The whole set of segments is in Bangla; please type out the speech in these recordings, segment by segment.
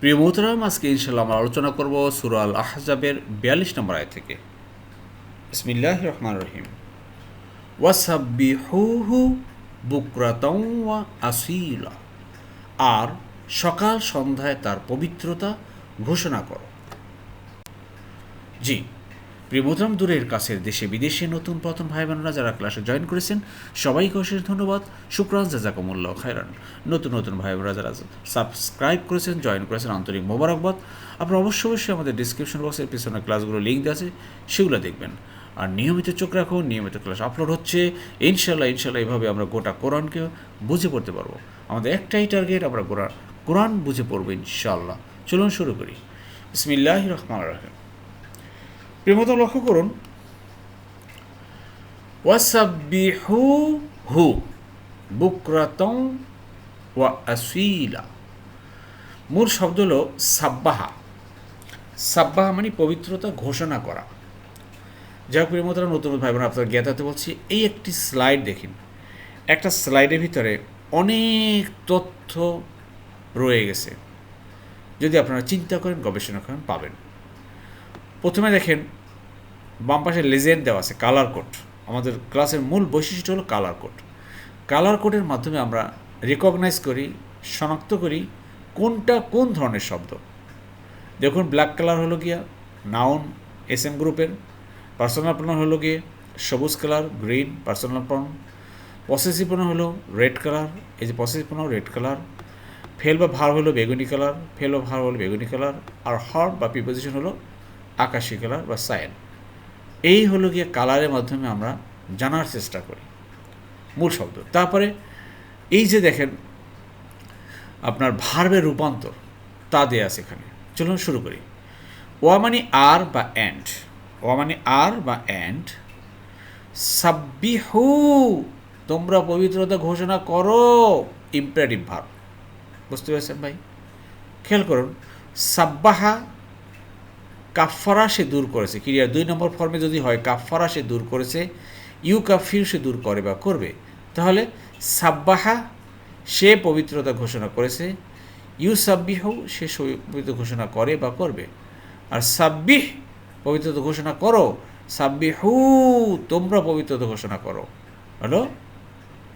প্রিয় মোহতরাম, আজকে ইনশাল্লাহ আমরা আলোচনা করব সুরাল আহজাবের বিয়াল্লিশ নম্বর আয় থেকে। ইসমিল্লাহ রহমান রহিম। ওয়াসাব্বিহুহু হু ওয়া আসিলা। আর সকাল সন্ধ্যায় তার পবিত্রতা ঘোষণা করো। জি প্রিয় মোহতরাম দূরের কাছের দেশে বিদেশে নতুন প্রথম ভাই বোনেরা যারা ক্লাসে জয়েন করেছেন, সবাইকে অশেষ ধন্যবাদ। শুক্রান জাজাকুমুল্লাহ খায়রান। নতুন নতুন ভাই বোনেরা যারা সাবস্ক্রাইব করেছেন জয়েন করেছেন, আন্তরিক মোবারকবাদ। আপনারা অবশ্যই অবশ্যই আমাদের ডিসক্রিপশন বক্সের পিছনে ক্লাসগুলো লিঙ্ক দেওয়া আছে, সেগুলো দেখবেন। আর নিয়মিত চোখ রাখুন, নিয়মিত ক্লাস আপলোড হচ্ছে। ইনশাল্লাহ ইনশাল্লাহ এইভাবে আমরা গোটা কোরআনকে বুঝে পড়তে পারব। আমাদের একটাই টার্গেট আমরা গোড়া কোরআন বুঝে পড়ব ইনশাল্লাহ চলুন শুরু করি। বিসমিল্লাহ রহমান রাহিম। প্রেমত লক্ষ্য করুন। ওয়াসাব্বিহু হু, বুকরাতং ওয়া মূল শব্দ হলো সাব্বাহা। সাব্বাহা মানে পবিত্রতা ঘোষণা করা। যাই হোক প্রেমতরা নতুন ভাই বোন আপনার জ্ঞাতাতে বলছি, এই একটি স্লাইড দেখুন। একটা স্লাইডের ভিতরে অনেক তথ্য রয়ে গেছে। যদি আপনারা চিন্তা করেন, গবেষণা করেন, পাবেন। প্রথমে দেখেন বাম পাশে লেজেন্ড দেওয়া আছে কালার কোড আমাদের ক্লাসের মূল বৈশিষ্ট্য হলো কালার কোড কালার কোডের মাধ্যমে আমরা রেকগনাইজ করি, শনাক্ত করি কোনটা কোন ধরনের শব্দ। দেখুন ব্ল্যাক কালার হলো গিয়া নাউন এস এম গ্রুপের পার্সোনাল প্রনাউন হলো গিয়ে সবুজ colour green personal pronoun possessive হলো রেড কালার এই যে পসেসিভ প্রনাউন রেড কালার ফেল বা ভার হলো বেগুনি কালার ফেল বা ভার হলো বেগুনি কালার আর হার্ট বা প্রিপোজিশন হলো আকাশি কালার বা সায়েন এই হলো গিয়ে কালারের মাধ্যমে আমরা জানার চেষ্টা করি, মূল শব্দ। তারপরে এই যে দেখেন, আপনার ভার্বের রূপান্তর তা দেয়া আছে এখানে। চলুন শুরু করি। ওয়া মানে আর বা অ্যান্ড ওয়া মানে আর বা অ্যান্ড সাব্বিহু, তোমরা পবিত্রতা ঘোষণা করো। ইম্পারেটিভ ভার্ব বুঝতে পেরেছেন ভাই? খেয়াল করুন। সাব্বাহা কাফারা সে দূর করেছে। ক্রিয়ার দুই নম্বর ফর্মে যদি হয় কাফারা সে দূর করেছে ইউ কাফির সে দূর করে বা করবে। তাহলে সাব্বাহা সে পবিত্রতা ঘোষণা করেছে ইউ সাব্বিহ সে পবিত্র ঘোষণা করে বা করবে। আর সাব্বিহ পবিত্রতা ঘোষণা করো, সাব্বিহু তোমরা পবিত্রতা ঘোষণা করো। হলো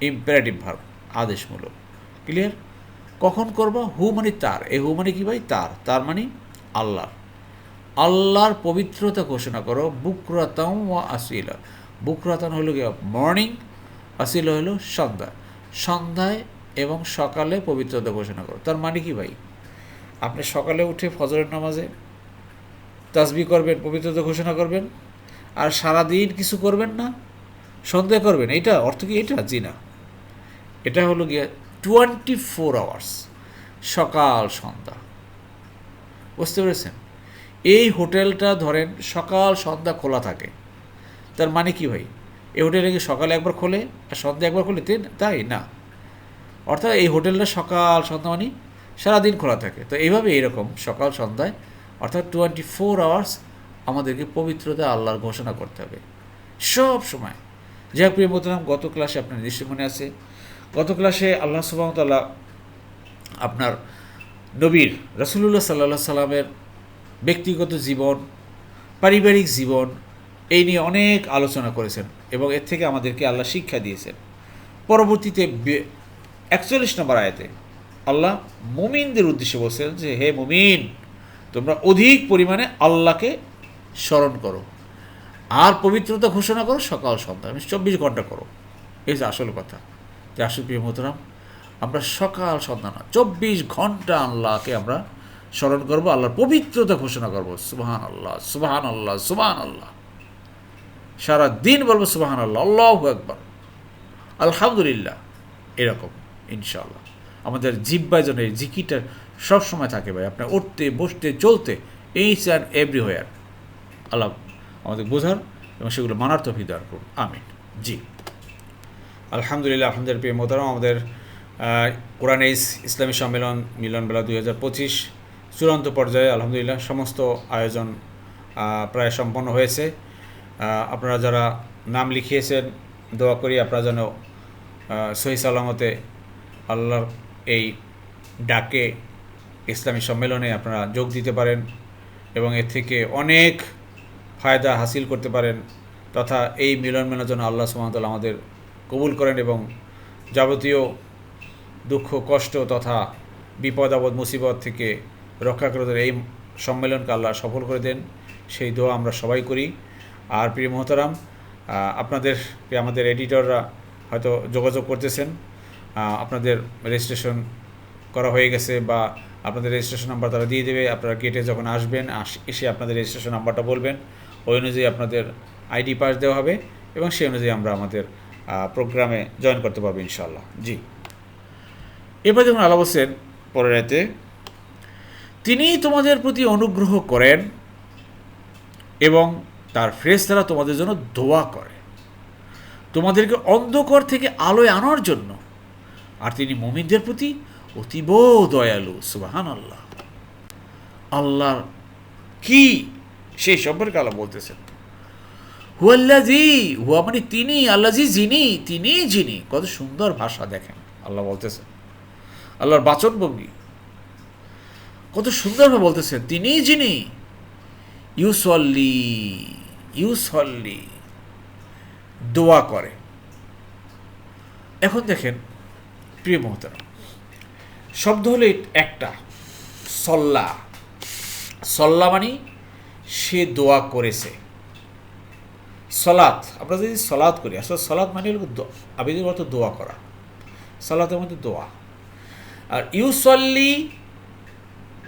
ইম্পারেটিভ ভার্ব আদেশমূলক। ক্লিয়ার কখন করবা? হু মানে তার। এই হু মানে কি ভাই? তার। তার মানে আল্লাহ আল্লাহর পবিত্রতা ঘোষণা করো বুকরাতাম ও আসিলা। বুকরাতান হলো গিয়ে মর্নিং আসিল হলো সন্ধ্যা। সন্ধ্যায় এবং সকালে পবিত্রতা ঘোষণা করো। তার মানে কি ভাই? আপনি সকালে উঠে ফজরের নামাজে তাসবি করবেন, পবিত্রতা ঘোষণা করবেন, আর সারাদিন কিছু করবেন না, সন্ধ্যা করবেন। এটা অর্থ কি? এটা জি না। এটা হলো গিয়ে টোয়েন্টি ফোর আওয়ার্স সকাল, সন্ধ্যা। বুঝতে পেরেছেন? এই হোটেলটা ধরেন সকাল সন্ধ্যা খোলা থাকে। তার মানে কি ভাই? এই হোটেলে কি সকালে একবার খোলে আর সন্ধ্যা একবার খোলে? তাই? না। অর্থাৎ এই হোটেলটা সকাল সন্ধ্যা মানে সারাদিন খোলা থাকে। তো এইভাবে এইরকম সকাল সন্ধ্যায়, অর্থাৎ টোয়েন্টি ফোর আওয়ার্স আমাদেরকে পবিত্রতা আল্লাহর ঘোষণা করতে হবে। সব সময়। হোক প্রিয় মোতালাম গত ক্লাসে আপনার নিশ্চয় মনে আছে। গত ক্লাসে আল্লাহ সুবাহতাল্লাহ আপনার নবীর রসুল্লাহ সাল্লাহ সাল্লামের ব্যক্তিগত জীবন, পারিবারিক জীবন, এই নিয়ে অনেক আলোচনা করেছেন এবং এর থেকে আমাদেরকে আল্লাহ শিক্ষা দিয়েছেন। পরবর্তীতে একচল্লিশ নম্বর আয়াতে আল্লাহ মুমিনদের উদ্দেশ্যে বলছেন যে, হে মুমিন, তোমরা অধিক পরিমাণে আল্লাহকে স্মরণ করো। আর পবিত্রতা ঘোষণা করো, সকাল সন্ধ্যা। আমি চব্বিশ ঘণ্টা করো। এই যে আসল কথা। যে আসল প্রিয় মোতরাম আমরা সকাল সন্ধ্যা না চব্বিশ ঘণ্টা আল্লাহকে আমরা স্মরণ করব, আল্লাহর পবিত্রতা ঘোষণা করব। সুবাহান আল্লাহ সুবাহান আল্লাহ সুবাহান আল্লাহ সারা দিন বলব সুবাহান আল্লাহ আল্লাহ একবার আলহামদুলিল্লাহ, এরকম, ইনশাআল্লাহ। আমাদের জিব্বায় যেন এই জিকিটা সবসময় থাকে ভাই, আপনার উঠতে, বসতে, চলতে এইচ অ্যান্ড এভরিওয়ার আল্লাহ আমাদের বোঝার এবং সেগুলো মানার তো দান করুন, আমিন। জি। আলহামদুলিল্লাহ আলহামদুলিল্লাহ, প্রিয় মোতারাম আমাদের কোরআন ইসলামী সম্মেলন মিলন বেলা দুই হাজার পঁচিশ। চূড়ান্ত পর্যায়ে আলহামদুলিল্লাহ সমস্ত আয়োজন প্রায় সম্পন্ন হয়েছে। আপনারা যারা নাম লিখিয়েছেন, দোয়া করি আপনারা যেন সহি সালামতে আল্লাহর এই ডাকে ইসলামী সম্মেলনে আপনারা যোগ দিতে পারেন এবং এর থেকে অনেক ফায়দা হাসিল করতে পারেন তথা এই মিলন মেলার জন্য আল্লাহ সুমতাল আমাদের কবুল করেন এবং যাবতীয় দুঃখ, কষ্ট তথা বিপদ, আপদ, মুসিবত থেকে রক্ষা করে এই সম্মেলনকে আল্লাহ সফল করে দেন। সেই দোয়া আমরা সবাই করি। আর প্রিয় মহতারাম আহ, আপনাদের আমাদের এডিটররা হয়তো যোগাযোগ করতেছেন। আপনাদের রেজিস্ট্রেশন করা হয়ে গেছে বা আপনাদের রেজিস্ট্রেশন নাম্বার তারা দিয়ে দেবে। আপনারা গেটে যখন আসবেন আস- এসে আপনাদের রেজিস্ট্রেশন নাম্বারটা বলবেন। ওই অনুযায়ী আপনাদের আইডি পাস দেওয়া হবে এবং সেই অনুযায়ী আমরা আমাদের প্রোগ্রামে জয়েন করতে পারব ইনশাল্লাহ জি। এবার যখন আল্লাহ বলছেন পরের রাতে। তিনি তোমাদের প্রতি অনুগ্রহ করেন এবং তার ফ্রেস তারা তোমাদের জন্য দোয়া করে। তোমাদেরকে অন্ধকার থেকে আলোয় আনার জন্য। আর তিনি মমিনদের প্রতি অতীব দয়ালু সুবাহান আল্লাহ আল্লাহ কি সেই সম্পর্কে আল্লাহ বলতেছেন। হুয়াল্লাজি হুয়া মানে তিনি আল্লাজি যিনি তিনি যিনি। কত সুন্দর ভাষা দেখেন, আল্লাহ বলতেছেন। আল্লাহর বাচনভঙ্গি। কত সুন্দরভাবে বলতেছেন। তিনি যিনি, ইউসল্লি ইউসল্লি, দোয়া করে। এখন দেখেন, প্রিয় মহতারা শব্দ হলো একটা, সল্লা। সল্লা মানে সে দোয়া করেছে। সলাৎ, আমরা যদি সলাৎ করি, আসলে সলাৎ মানে হলো আবেদন অর্থ দোয়া করা। সলাতের মধ্যে দোয়া। আর ইউসল্লি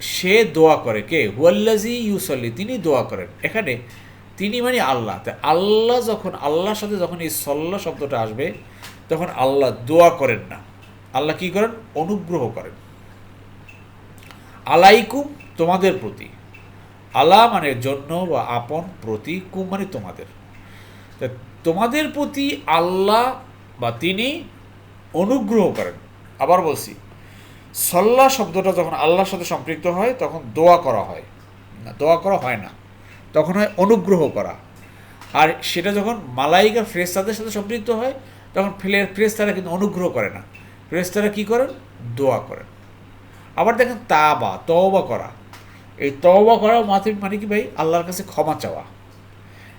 সে দোয়া করে কে? হুয়াল্লাজি ইউসল্লি, তিনি দোয়া করেন। এখানে তিনি মানে আল্লাহ। তা আল্লাহ যখন আল্লাহর সাথে যখন এই সল্লা শব্দটা আসবে, তখন আল্লাহ দোয়া করেন না। আল্লাহ কি করেন? অনুগ্রহ করেন। আলাইকুম তোমাদের প্রতি। আলা মানে জন্য বা আপন প্রতি কুম মানে তোমাদের। তোমাদের প্রতি আল্লাহ বা তিনি অনুগ্রহ করেন। আবার বলছি সল্লা শব্দটা যখন আল্লাহর সাথে সম্পৃক্ত হয়, তখন দোয়া করা হয়। না, দোয়া করা হয় না। তখন হয় অনুগ্রহ করা। আর সেটা যখন মালাইকা ফ্রেস্তাদের সাথে সম্পৃক্ত হয়, তখন ফেলে ফ্রেস্তারা কিন্তু অনুগ্রহ করে না। ফ্রেস্তারা কী করেন? দোয়া করেন। আবার দেখেন তাবা তওবা করা। এই তওবা করা মাথে মানে কি ভাই? আল্লাহর কাছে ক্ষমা চাওয়া।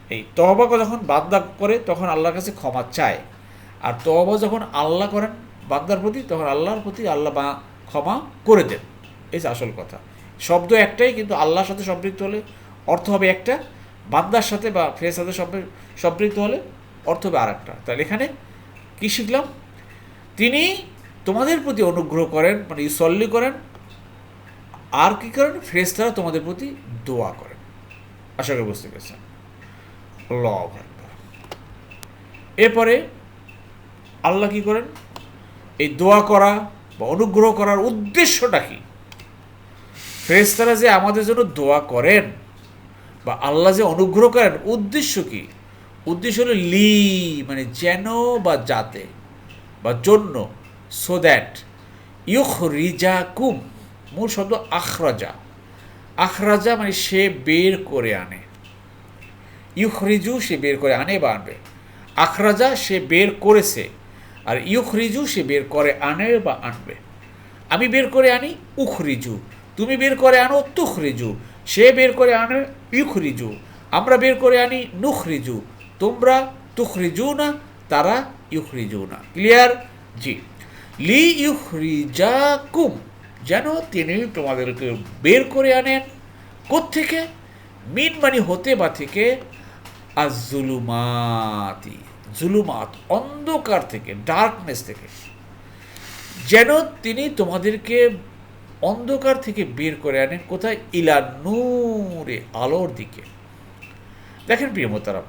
এই তওবা যখন বান্দা করে, তখন আল্লাহর কাছে ক্ষমা চায়। আর তওবা যখন আল্লাহ করেন বান্দার প্রতি, তখন আল্লাহর প্রতি আল্লাহ বা ক্ষমা করে দেন। এই আসল কথা। শব্দ একটাই, কিন্তু আল্লাহর সাথে সম্পৃক্ত হলে অর্থ হবে একটা, বান্দার সাথে বা ফের সাথে সম্পৃ- সম্পৃক্ত হলে অর্থ হবে আর একটা তাহলে এখানে কী শিখলাম? তিনি তোমাদের প্রতি অনুগ্রহ করেন মানে ইসল্লি করেন, আর কি করেন? ফ্রেস্তারা তোমাদের প্রতি দোয়া করেন। আশা করি বুঝতে পেরেছেন। আকবার। এরপরে আল্লাহ কি করেন? এই দোয়া করা বা অনুগ্রহ করার উদ্দেশ্যটা কি? ফেরেশতারা যে আমাদের জন্য দোয়া করেন বা আল্লাহ যে অনুগ্রহ করেন, উদ্দেশ্য কি? উদ্দেশ্য হলো লি মানে যেন বা যাতে বা জন্য সো দ্যাট ইউখ রিজা কুম মূল শব্দ আখরাজা। আখরাজা মানে সে বের করে আনে। ইউখরিজু সে বের করে আনে বা আনবে। আখরাজা সে বের করেছে। আর ইউখরিজু সে বের করে আনে বা আনবে। আমি বের করে আনি, উখরিজু। তুমি বের করে আনো, তুখরিজু। সে বের করে আনে, ইউখরিজু। আমরা বের করে আনি, নুখরিজু। তোমরা তুখরিজু না, তারা ইউখরিজু না। ক্লিয়ার? জি। লি ইউখরিজাকুম। যেন তিনি তোমাদেরকে বের করে আনেন। কোত্থেকে? মিন মানে হতে বা থেকে আজুলুমাতি জুলুমাত, অন্ধকার থেকে ডার্কনেস থেকে। যেন তিনি তোমাদেরকে অন্ধকার থেকে বের করে আনেন কোথায়? ইলা নূরে, আলোর দিকে। দেখেন প্রিয় মোতারাম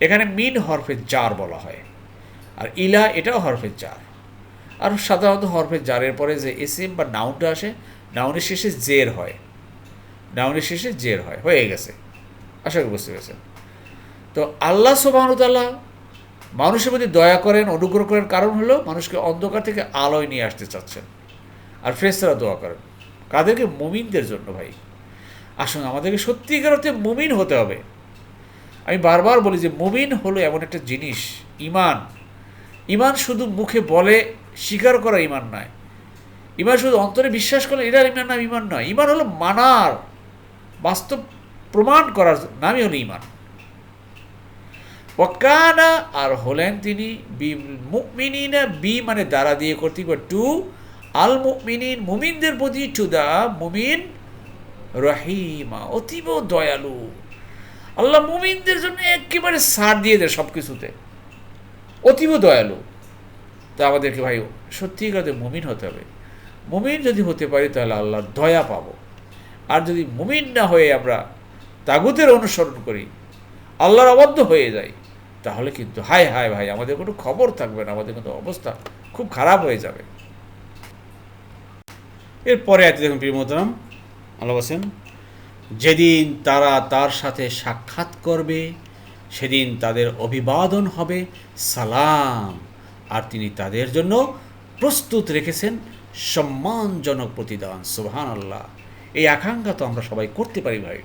এখানে মিন হরফে জার বলা হয়, আর ইলা এটাও হরফে জার। আর সাধারণত হরফে জারের পরে যে এসএম বা নাউনটা আসে, নাউনের শেষে জের হয়। নাউনের শেষে জের হয়, হয়ে গেছে। আশা করি বুঝতে পেরেছেন। তো আল্লাহ সোবাহতাল্লাহ মানুষের প্রতি দয়া করেন, অনুগ্রহ করেন। কারণ হলো মানুষকে অন্ধকার থেকে আলোয় নিয়ে আসতে চাচ্ছেন। আর ফ্রেস্তারা দোয়া করেন। কাদেরকে? মুমিনদের জন্য ভাই। আসুন, আমাদেরকে সত্যিকার অর্থে মুমিন হতে হবে। আমি বারবার বলি যে মুমিন হলো এমন একটা জিনিস, ইমান। ইমান শুধু মুখে বলে স্বীকার করা ইমান নয়। ইমান শুধু অন্তরে বিশ্বাস করলে এটার ইমান নাম ইমান নয়। ইমান হলো মানার, বাস্তব প্রমাণ করার নামই হলো ইমান। ওয়াকানা, আর হলেন তিনি বি মুকমিনিনা বি মানে দ্বারা দিয়ে করতে টু আল মুকমিনিন মুমিনদের প্রতি টু দা মুমিন রহিমা, অতীব দয়ালু। আল্লাহ মুমিনদের জন্য একেবারে সার দিয়ে দেয় সব কিছুতে অতীব দয়ালু। তা আমাদেরকে ভাই সত্যি সত্যিকারে মুমিন হতে হবে। মুমিন যদি হতে পারি, তাহলে আল্লাহর দয়া পাবো। আর যদি মুমিন না হয়ে আমরা তাগুতের অনুসরণ করি, আল্লাহর অবদ্ধ হয়ে যাই তাহলে কিন্তু, হায় হায়, ভাই, আমাদের কোনো খবর থাকবে না, আমাদের কিন্তু অবস্থা খুব খারাপ হয়ে যাবে। এরপরে এত দেখুন প্রিয় মোহতারাম আল্লাহ যেদিন তারা তার সাথে সাক্ষাৎ করবে, সেদিন তাদের অভিবাদন হবে, সালাম। আর তিনি তাদের জন্য প্রস্তুত রেখেছেন, সম্মানজনক প্রতিদান সুবহান আল্লাহ এই আকাঙ্ক্ষা তো আমরা সবাই করতে পারি, ভাই,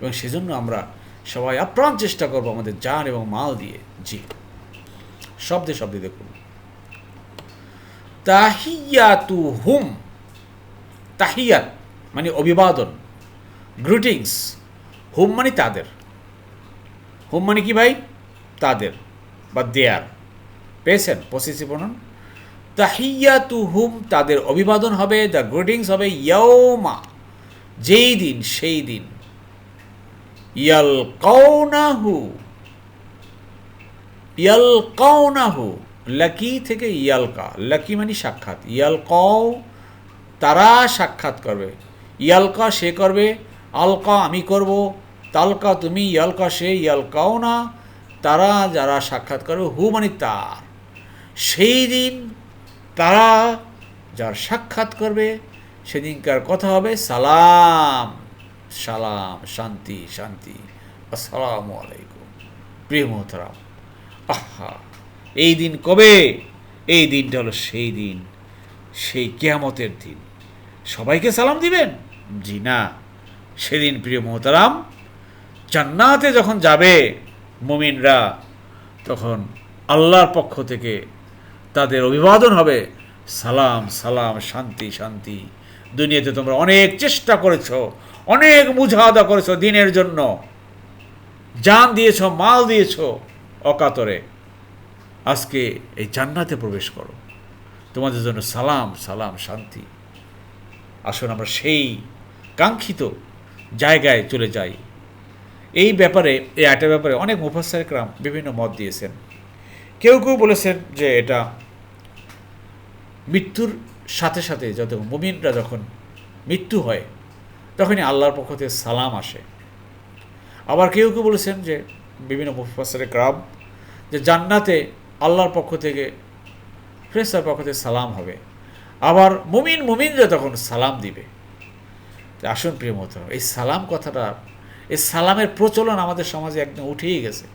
এবং সেজন্য আমরা সবাই আপ্রাণ চেষ্টা করব আমাদের জান এবং মাল দিয়ে। জি। শব্দে শব্দে দেখুন। তাহিয়াতু হুম তাহিয়াত মানে অভিবাদন। গ্রিটিংস। হুম মানে তাদের। হুম মানে কি ভাই? তাদের বা দেয়ার। পেয়েছেন? পসিসিভ প্রণন তাহিয়াতু হুম তাদের অভিবাদন হবে, দ্য গ্রিটিংস হবে ইয়ৌমা যেই দিন, সেই দিন। ইয়াল কৌনাহু ইয়াল লাকি থেকে ইয়ালকা। লাকি মানে সাক্ষাৎ। ইয়াল কও তারা সাক্ষাৎ করবে। ইয়ালকা সে করবে, আলকা আমি করব, তালকা তুমি, ইয়ালকা সে, ইয়ালকাও না, তারা যারা সাক্ষাৎ করবে, হু মানে তার। সেই দিন তারা যার সাক্ষাৎ করবে, সেদিনকার কথা হবে সালাম। সালাম শান্তি শান্তি আসসালামু আলাইকুম প্রিয় মোহতারাম, আহা, এই দিন কবে? এই দিনটা হলো সেই দিন, সেই কেয়ামতের দিন। সবাইকে সালাম দিবেন? জি না। সেদিন প্রিয় মোহতারাম, জান্নাতে যখন যাবে মুমিনরা, তখন আল্লাহর পক্ষ থেকে তাদের অভিবাদন হবে, সালাম সালাম, শান্তি শান্তি। দুনিয়াতে তোমরা অনেক চেষ্টা করেছ অনেক মুজাহাদা করেছ দিনের জন্য। জান দিয়েছ, মাল দিয়েছ অকাতরে। আজকে এই জান্নাতে প্রবেশ করো। তোমাদের জন্য সালাম সালাম, শান্তি। আসুন আমরা সেই কাঙ্ক্ষিত জায়গায় চলে যাই। এই ব্যাপারে, এই আটের ব্যাপারে অনেক মুফাসার ক্রাম বিভিন্ন মত দিয়েছেন। কেউ কেউ বলেছেন যে এটা মৃত্যুর সাথে সাথে, যত মুমিনরা যখন মৃত্যু হয় তখনই আল্লাহর পক্ষ থেকে সালাম আসে। আবার কেউ কেউ বলেছেন যে, বিভিন্ন মুফাসারে ক্রাম যে জান্নাতে আল্লাহর পক্ষ থেকে ফ্রেসার পক্ষ থেকে সালাম হবে। আবার মুমিন মুমিনরা তখন সালাম দিবে। আসুন প্রিয় মতো এই সালাম কথাটা, এই সালামের প্রচলন আমাদের সমাজে একদম উঠেই গেছে।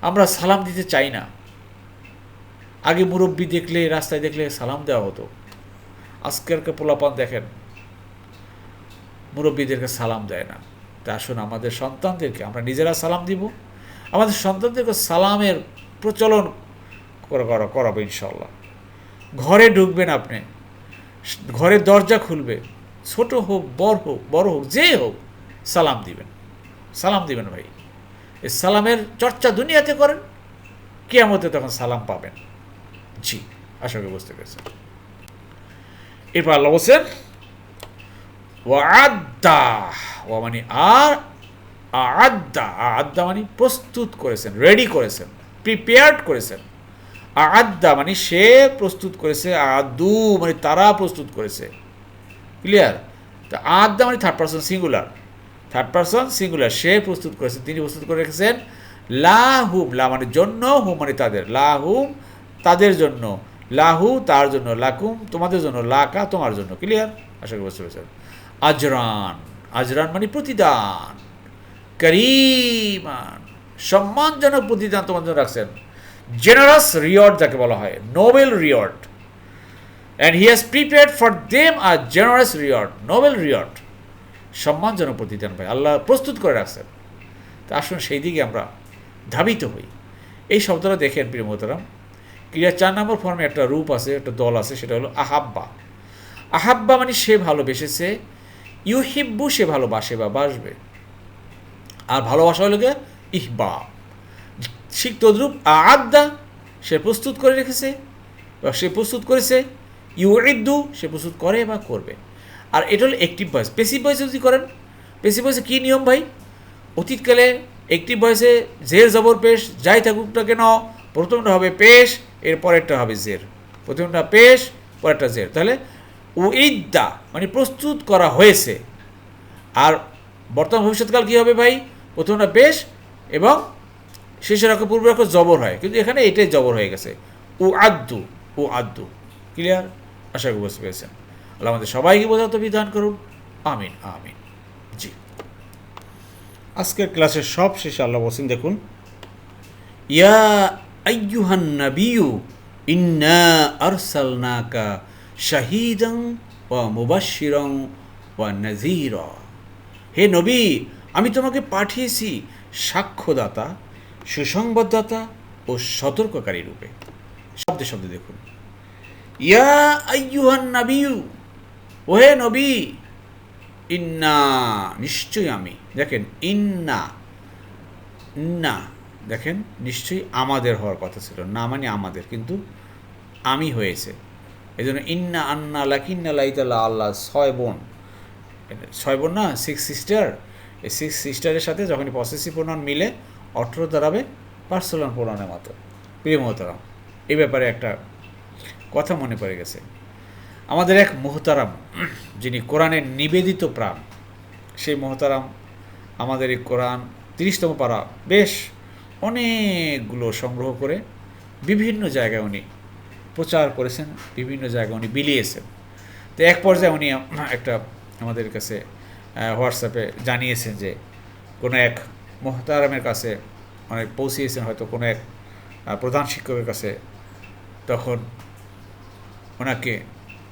আমরা সালাম দিতে চাই না। আগে মুরব্বী দেখলে, রাস্তায় দেখলে সালাম দেওয়া হতো। আজকেরকে পোলাপান দেখেন। মুরব্বীদেরকে সালাম দেয় না। তা আসুন আমাদের সন্তানদেরকে আমরা নিজেরা সালাম দিব। আমাদের সন্তানদেরকে সালামের প্রচলন করা করা, করাবো ইনশাল্লাহ ঘরে ঢুকবেন আপনি। ঘরের দরজা খুলবে। ছোট হোক, বড় হোক বড় হোক, যে হোক, সালাম দিবেন। সালাম দিবেন ভাই। এই সালামের চর্চা দুনিয়াতে করেন, কেয়ামতে তখন সালাম পাবেন। জি, আশা করি বুঝতে পেরেছেন। এরপর আল্লাহ বলছেন ও আদা ও মানে আর আদা আদা মানে প্রস্তুত করেছেন রেডি করেছেন প্রিপেয়ার্ড করেছেন। আদা মানে সে প্রস্তুত করেছে আদু মানে তারা প্রস্তুত করেছে। ক্লিয়ার তো আদা মানে third person singular third person singular সে প্রস্তুত করেছে, তিনি প্রস্তুত করে রেখেছেন, লাহুম লা মানে জন্য, হুম মানে তাদের, লাহুম তাদের জন্য, লাহু তার জন্য, লাকুম তোমাদের জন্য, লাকা তোমার জন্য। ক্লিয়ার আশা করি বুঝতে পেরেছেন। আজরান আজরান মানে প্রতিদান, করিমান, সম্মানজনক প্রতিদান তোমার জন্য রাখছেন। জেনারাস রিওয়ার্ড যাকে বলা হয় noble reward and he has prepared for them R generous reward noble reward সম্মানজনক প্রতিদান ভাই, আল্লাহ প্রস্তুত করে রাখছেন। তা আসুন সেই দিকে আমরা ধাবিত হই। এই শব্দটা দেখেন প্রিয় মোহতারাম। ক্রিয়া চার নম্বর ফর্মে একটা রূপ আছে, একটা দল আছে, সেটা হলো আহাব্বা। আহাব্বা মানে সে ভালোবেসেছে ইউহিব্বু সে ভালোবাসে বা বাসবে। আর ভালোবাসা হলো গিয়ে ইহবা। ঠিক তদ্রুপ আদা সে প্রস্তুত করে রেখেছে, বা সে প্রস্তুত করেছে ইউইদ্দু সে প্রস্তুত করে বা করবে। আর এটা হলো একটিভ ভয়েস পেসিভ ভয়েসে যদি করেন পেসিভ ভয়েসে কী নিয়ম ভাই? অতীতকালে একটি ভয়েসে জের জবর পেশ, যাই থাকুক না কেন, প্রথমটা হবে পেশ এর পরেরটা হবে জের। প্রথমটা পেশ, পরেরটা জের। তাহলে ও ইদ্দা মানে প্রস্তুত করা হয়েছে। আর বর্তমান ভবিষ্যৎকাল কী হবে ভাই? প্রথমটা বেশ এবং শেষের অক্ষর পূর্বের অক্ষর জবর হয়। কিন্তু এখানে এটাই জবর হয়ে গেছে। ও আদ্দু ও আদ্দু ক্লিয়ার আশা করি বুঝতে পেরেছেন। আল্লাহ আমাদের সবাইকে বোঝাতে বিধান করুন। আমিন আমিন। জি। আজকের ক্লাসের সব শেষে, আল্লাহ বলছেন দেখুন। ইয়া আইয়ুহান নাবিয়ু ইন্না আরসালনাকা শাহিদাং ওয়া মুবাশশিরাং ওয়া নাযীরা। হে নবী, আমি তোমাকে পাঠিয়েছি সাক্ষ্যদাতা, সুসংবাদদাতা ও সতর্ককারী রূপে। শব্দে শব্দে দেখুন। ইয়া আইয়ুহান নাবিয়ু ওহে নবী, ইন্না, নিশ্চয়ই আমি। দেখেন, ইন্না না দেখেন, নিশ্চয়ই আমাদের হওয়ার কথা ছিল। না মানে আমাদের, কিন্তু আমি হয়েছে। এই জন্য ইন্না আন্না লাকিন্না লাইতাল্লাহ আল্লাহ, ছয় বোন। ছয় বোন না? সিক্স সিস্টার এই সিক্স সিস্টারের সাথে যখনই পসেসিভ প্রণয়ন মিলে, অঠেরো দাঁড়াবে পার্সোনাল প্রণয়নের মতো। প্রিয় মহতারাম, এই ব্যাপারে একটা কথা মনে পড়ে গেছে। আমাদের এক মোহতারাম, যিনি কোরআনের নিবেদিত প্রাণ, সেই মোহতারাম আমাদের এই কোরআন তিরিশতম পারা বেশ অনেকগুলো সংগ্রহ করে, বিভিন্ন জায়গায় উনি প্রচার করেছেন, বিভিন্ন জায়গায় উনি বিলিয়েছেন। তো এক পর্যায়ে উনি একটা আমাদের কাছে হোয়াটসঅ্যাপে জানিয়েছেন যে, কোনো এক মোহতারামের কাছে অনেক পৌঁছিয়েছেন, হয়তো কোনো এক প্রধান শিক্ষকের কাছে। তখন ওনাকে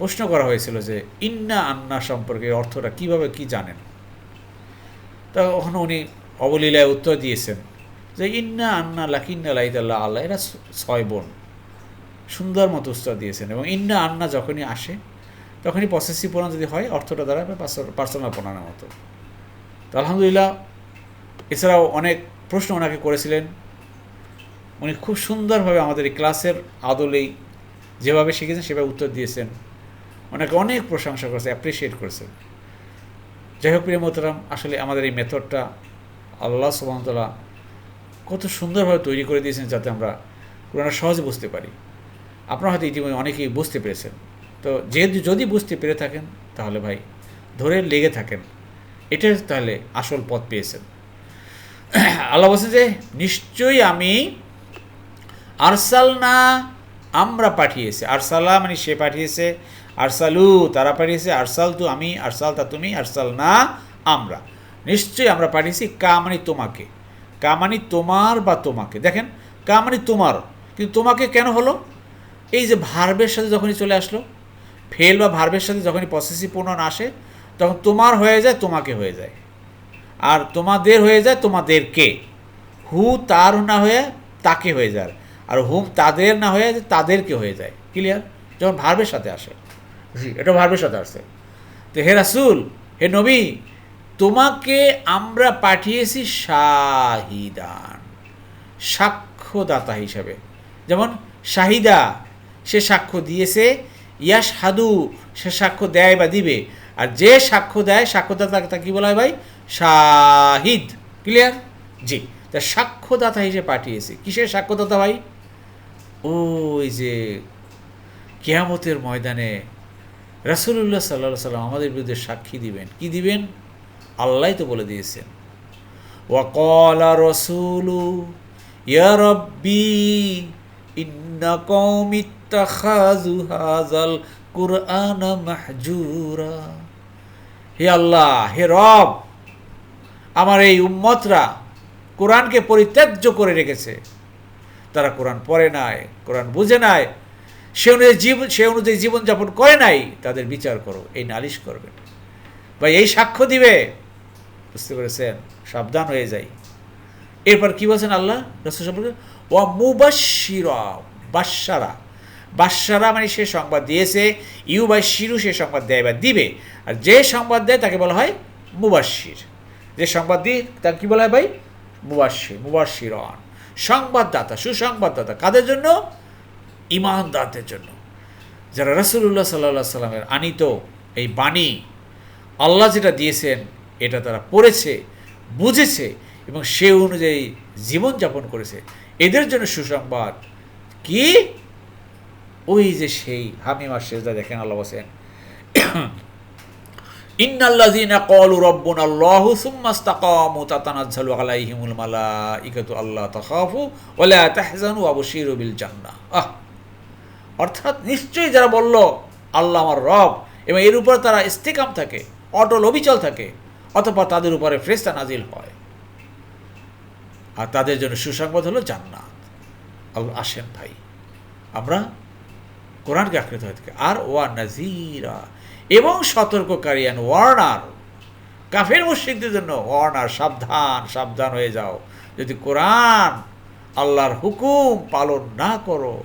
প্রশ্ন করা হয়েছিল যে, ইন্না আন্না সম্পর্কে অর্থটা কীভাবে কি জানেন? তখন উনি অবলীলায় উত্তর দিয়েছেন যে, ইন্না আন্না লাকিন্না লাইদাল্লাহ আল্লাহ, এরা ছয় বোন। সুন্দর মতো উত্তর দিয়েছেন এবং ইন্না আন্না যখনই আসে, তখনই পসেসিভ প্রণাম যদি হয়, অর্থটা দাঁড়াবে পার্সোনাল প্রণামের মতো। তো আলহামদুলিল্লাহ, এছাড়াও অনেক প্রশ্ন ওনাকে করেছিলেন। উনি খুব সুন্দরভাবে আমাদের এই ক্লাসের আদলেই যেভাবে শিখেছেন, সেভাবে উত্তর দিয়েছেন। ওনাকে অনেক প্রশংসা করেছে অ্যাপ্রিসিয়েট করেছেন। যাই হোক, প্রিয় মোহতারাম, আসলে আমাদের এই মেথডটা আল্লাহ সুবাহতলা কত সুন্দরভাবে তৈরি করে দিয়েছেন যাতে আমরা কোরআন সহজে বুঝতে পারি। আপনারা হয়তো ইতিমধ্যে অনেকেই বুঝতে পেরেছেন। তো যেহেতু যদি বুঝতে পেরে থাকেন, তাহলে ভাই ধরে লেগে থাকেন। এটা তাহলে আসল পথ পেয়েছেন। আল্লাহ বলছে যে, নিশ্চয়ই আমি আরসাল না আমরা পাঠিয়েছি। আরসালা মানে সে পাঠিয়েছে, আরসালু তারা পাঠিয়েছে, আরসাল তু আমি, আরসাল তা তুমি আরসাল না আমরা। নিশ্চয়ই আমরা পাঠিয়েছি কা মানে তোমাকে। কা মানে তোমার বা তোমাকে। দেখেন, কা মানে তোমার। কিন্তু তোমাকে কেন হলো? এই যে ভার্বের সাথে যখনই চলে আসলো ফেল বা ভার্বের সাথে যখনই পসেসিভ প্রণয়ন আসে, তখন তোমার হয়ে যায়, তোমাকে হয়ে যায়। আর তোমাদের হয়ে যায়, তোমাদেরকে। হু তার না হয়ে তাকে হয়ে যায়। আর হুম তাদের না হয়ে তাদেরকে হয়ে যায়। ক্লিয়ার যখন ভার্বের সাথে আসে। জি, এটা ভার্বের সাথে আসছে তো হে রাসুল, হে নবী, তোমাকে আমরা পাঠিয়েছি শাহিদান। সাক্ষ্যদাতা হিসাবে। যেমন, শাহিদা সে সাক্ষ্য দিয়েছে ইয়াস হাদু সে সাক্ষ্য দেয় বা দিবে। আর যে সাক্ষ্য দেয়, সাক্ষ্যদাতা তা কী বলা হয় ভাই? শাহিদ। ক্লিয়ার জি। তা সাক্ষ্যদাতা হিসেবে পাঠিয়েছে। কিসের সাক্ষ্যদাতা ভাই? ওই যে কেয়ামতের ময়দানে রাসুল্লাহ সাল্লা সাল্লাম আমাদের বিরুদ্ধে সাক্ষী দিবেন। কি দিবেন? আল্লাহ তো বলে দিয়েছেন। ওয়াকল রসুলু, ইয়া রব্বি, ইন্না কৌমিত্তাখাজু হাজাল কুরআন মাহজুরা। হে আল্লাহ, হে রব, আমার এই উম্মতরা কোরআনকে পরিত্যাজ্য করে রেখেছে। তারা কোরআন পড়ে নাই, কোরআন বুঝে নাই, সে অনুযায়ী জীবন সে অনুযায়ী জীবনযাপন করে নাই, তাদের বিচার করো, এই নালিশ করবে। বা এই সাক্ষ্য দিবে। বুঝতে পেরেছেন? সাবধান হয়ে যাই। এরপর কি বলছেন আল্লাহ রসুল সম্পর্কে ও মুবাসিরা বাসারা বাদশারা মানে সে সংবাদ দিয়েছে, ইউ বা শিরু সে সংবাদ দেয় বা দিবে। আর যে সংবাদ দেয় তাকে বলা হয় মুবাশির যে সংবাদ দিয়ে তাকে কী বলা হয় ভাই? মুবাশির মুবাশির সংবাদদাতা, সুসংবাদদাতা। কাদের জন্য? ইমানদারদের জন্য। যারা রসুল্লাহ সাল্লাহ সাল্লামের আনিত এই বাণী, আল্লাহ যেটা দিয়েছেন, এটা তারা পড়েছে, বুঝেছে এবং সে অনুযায়ী জীবনযাপন করেছে। এদের জন্য সুসংবাদ কি? ওই যে সেই হামিমার শেষদা দেখেন আল্লাহ বসেন আহ! অর্থাৎ নিশ্চয়ই যারা বলল, আল্লাহ আমার রব, এবং এর উপর তারা ইস্তেকাম থাকে, অটল অবিচল থাকে, অথবা তাদের উপরে ফ্রেস্তা নাজিল হয়। আর তাদের জন্য সুসংবাদ হলো জান্নাত। আসেন ভাই। আমরা কোরআনকে আঁকড়ে ধরে থাকে আর ওয়া নাজিরা এবং সতর্ককারী অ্যান্ড ওয়ার্নার কাফের মুশ্রিকদের জন্য ওয়ার্নার সাবধান সাবধান হয়ে যাও। যদি কোরআন আল্লাহর হুকুম পালন না করো,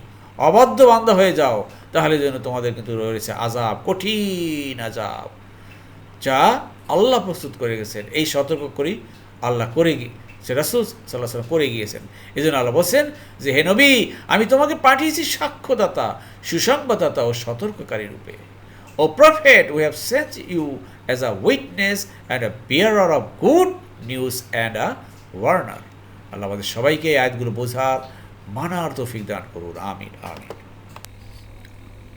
অবাধ্য বান্ধ হয়ে যাও, তাহলে যেন তোমাদের কিন্তু রয়েছে আজাব কঠিন আজাব যা আল্লাহ প্রস্তুত করে গেছেন। এই সতর্ক করি, আল্লাহ করে সে রাসুল সাল্লাহ সাল্লাম করে গিয়েছেন। এই জন্য আল্লাহ বলছেন যে, হে নবী, আমি তোমাকে পাঠিয়েছি সাক্ষ্যদাতা, সুসংবাদদাতা ও সতর্ককারী রূপে। O prophet we have sent you as a witness and a bearer of good news and a warner Allah আমাদের সবাইকে এই আয়াতগুলো বোঝার মানার তৌফিক দান করুন। আমিন আমিন।